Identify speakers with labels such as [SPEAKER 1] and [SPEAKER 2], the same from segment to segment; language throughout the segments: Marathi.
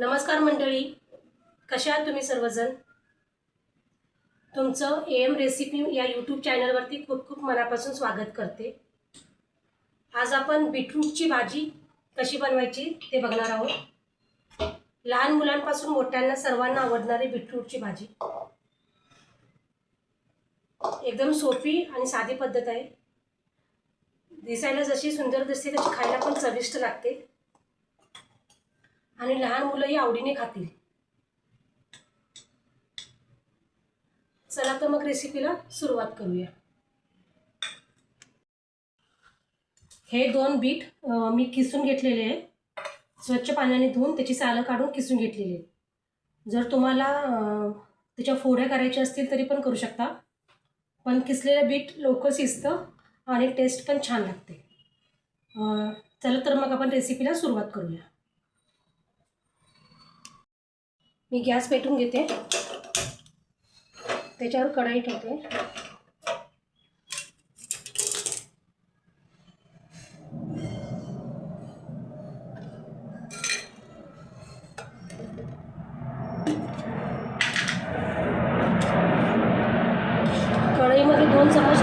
[SPEAKER 1] नमस्कार मंडळी. कशा आहात तुम्ही सर्वजण? तुमचं ए एम रेसिपी या यूट्यूब चॅनलवरती खूप खूप मनापासून स्वागत करते. आज आपण बीटरूटची भाजी कशी बनवायची ते बघणार आहोत. लहान मुलांपासून मोठ्यांना सर्वांना आवडणारी बीटरूटची भाजी. एकदम सोपी आणि साधी पद्धत आहे. दिसायला जशी सुंदर दिसते तशी खायला पण चविष्ट लागते. आणि लहान मुलंही आवडीने खातील. चला तर मग रेसिपीला सुरुवात करूया. हे दोन बीट मी किसून घेतलेले आहे. स्वच्छ पाण्याने धुवून त्याची सालं काढून किसून घेतलेली आहे. जर तुम्हाला त्याच्या फोड्या करायच्या असतील तरी पण करू शकता. पण किसलेलं बीट लवकर शिजतं आणि टेस्ट पण छान लागते. चला तर मग आपण रेसिपीला सुरुवात करूया. मी गॅस पेटून घेते. त्याच्यावर कढाई ठेवते. कढईमध्ये दोन चमच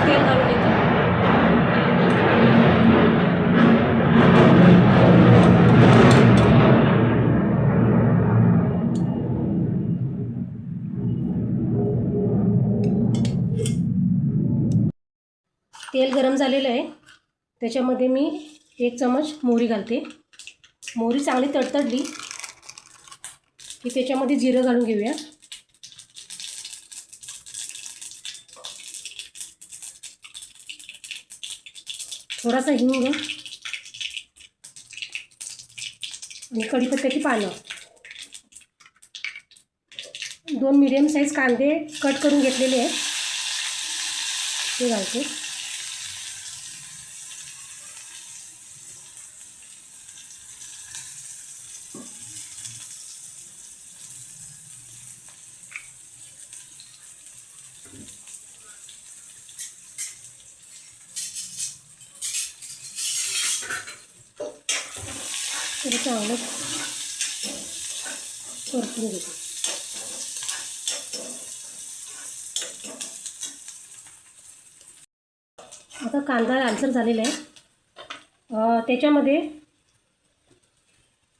[SPEAKER 1] तेल गरम झालेलं आहे. त्याच्यामध्ये मी एक चमच मोहरी घालते. मोहरी चांगली तडतडली की त्याच्यामध्ये जिरं घालून घेऊया. थोडासा हिंग आणि कढीपत्त्याची पानं. दोन मिडियम साईज कांदे कट करून घेतलेले आहेत. ते घालते. तरी चांगलं परतून घेते आता कांदा लालसर झालेला आहे. त्याच्यामध्ये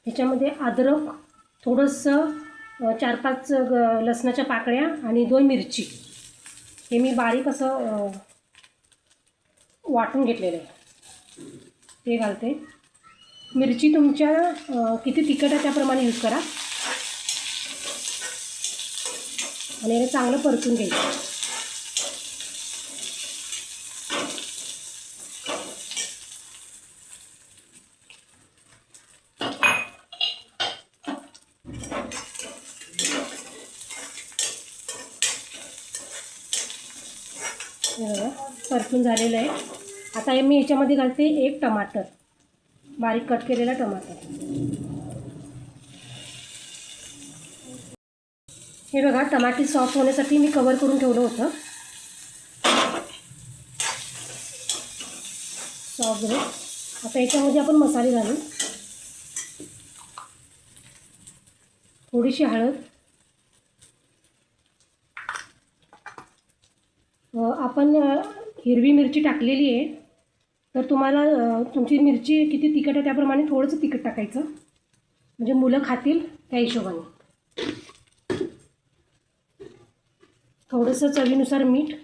[SPEAKER 1] त्याच्यामध्ये अद्रक थोडंसं चार पाच लसणाच्या पाकळ्या आणि दोन मिरची. हे मी बारीक असं वाटून घेतलेलं आहे. ते घालते. मिरची तुमच्या किती तिखट आहे त्याप्रमाणे यूज करा. आणि हे चांगलं परतून घ्यायचं परतून झालेलं आहे. आता हे मी याच्यामध्ये घालते एक टमाटर. बारीक कट केलेला टमाटर. हे बघा टमाटे सॉफ्ट होण्यासाठी मी कवर करून ठेवलं होतं. सॉफ्ट झाले. आता याच्यामध्ये आपण मसाले घालू. थोडीशी हळद. आपण हिरवी मिरची टाकलेली आहे. तर तुम्हाला तुमची मिरची किती तिखट आहे त्याप्रमाणे थोडंसं तिखट टाकायचं. म्हणजे मुलं खातील त्या हिशोबाने. थोडंसं चवीनुसार मीठ.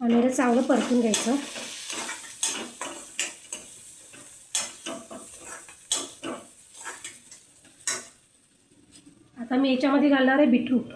[SPEAKER 1] आणि हे चांगलं परतून घ्यायचं. आता मी याच्यामध्ये घालणार आहे बीटरूट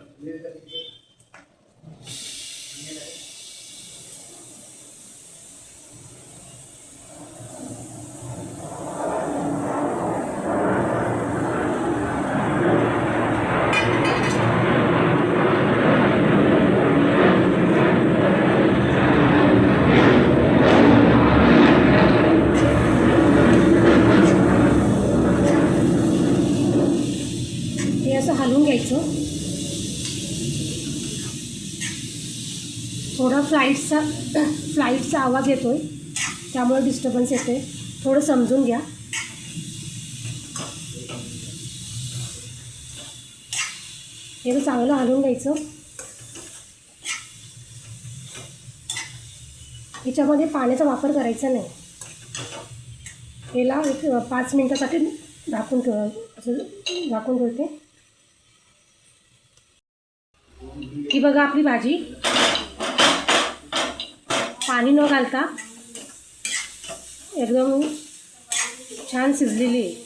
[SPEAKER 1] हे असं हलवून घ्यायचं. थोडा फ्लाईटचा फ्लाईटचा आवाज येतो आहे त्यामुळे डिस्टर्बन्स येते थोडं समजून घ्या. हे चांगलं हलवून घ्यायचं. ह्याच्यामध्ये पाण्याचा वापर करायचा नाही. याला एक पाच मिनटासाठी झाकून ठेव असं झाकून ठेवते. ही बघा आपली भाजी. पाणी न घालता एकदम छान शिजलेली आहे.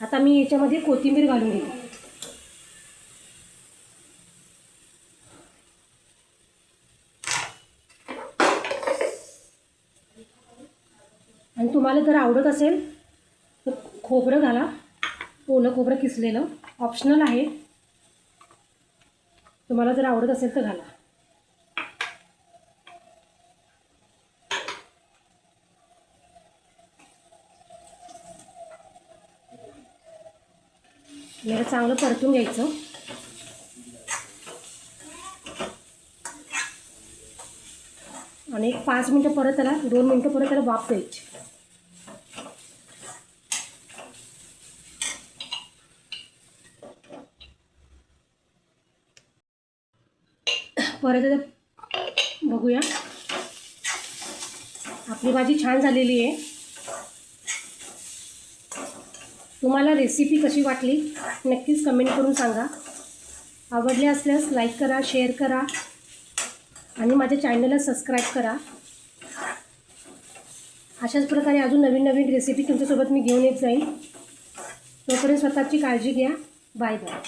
[SPEAKER 1] आता मी याच्यामध्ये कोथिंबीर घालून घेते. आणि तुम्हाला जर आवडत असेल तर खोबरं घाला. ओलं खोबरं किसलेलं ऑप्शनल आहे. तुम्हाला जर आवडत असेल तर घाला. मला चांगलं परतून घ्यायचं. आणि एक पाच मिनटं परत त्याला दोन मिनटं परत त्याला वाफ द्यायची. परत आता बघूया. आपली भाजी छान झालेली आहे. तुम्हाला रेसिपी कशी वाटली नक्कीच कमेंट करून सांगा. आवडले असल्यास लाईक करा शेअर करा आणि माझ्या चॅनलला सबस्क्राईब करा. अशाच प्रकारे अजून नवीन नवीन रेसिपी तुमच्यासोबत मी घेऊन येत जाईन. तोपर्यंत स्वतःची काळजी घ्या. Bye bye